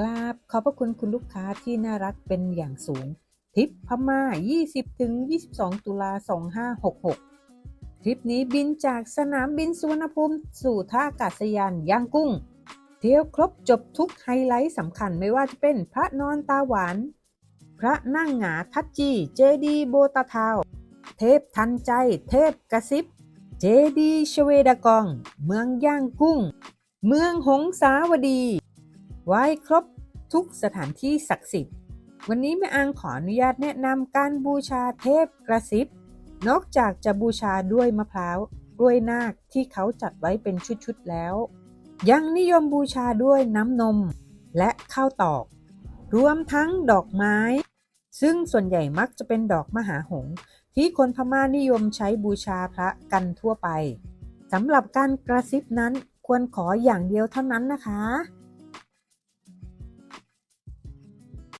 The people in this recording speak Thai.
กราบขอบพระคุณคุณลูกค้าที่น่ารักเป็นอย่างสูง ทริปพม่า 20-22 ตุลา 2566 ทริปนี้บินจากสนามบินสุวรรณภูมิสู่ท่าอากาศยานย่างกุ้ง เที่ยวครบจบทุกไฮไลท์สำคัญไม่ว่าจะเป็นพระนอนตาหวาน พระนั่งหงาทัดจี เจดีโบตาเทาวเทพทันใจ เทพกระซิบ เจดีชเวดากอง เมืองย่างกุ้ง เมืองหงสาวดี ไหว้ครบทุกสถานที่ศักดิ์สิทธิ์ วันนี้แม่อังขออนุญาตแนะนำการบูชาเทพกระซิบ นอกจากจะบูชาด้วยมะพร้าวกล้วยนาคที่เขาจัดไว้เป็นชุดๆแล้ว ยังนิยมบูชาด้วยน้ำนมและข้าวตอก รวมทั้งดอกไม้ ซึ่งส่วนใหญ่มักจะเป็นดอกมหาหงที่คนพม่านิยมใช้บูชาพระกันทั่วไปสำหรับการกระซิบนั้นควรขออย่างเดียวเท่านั้นนะคะ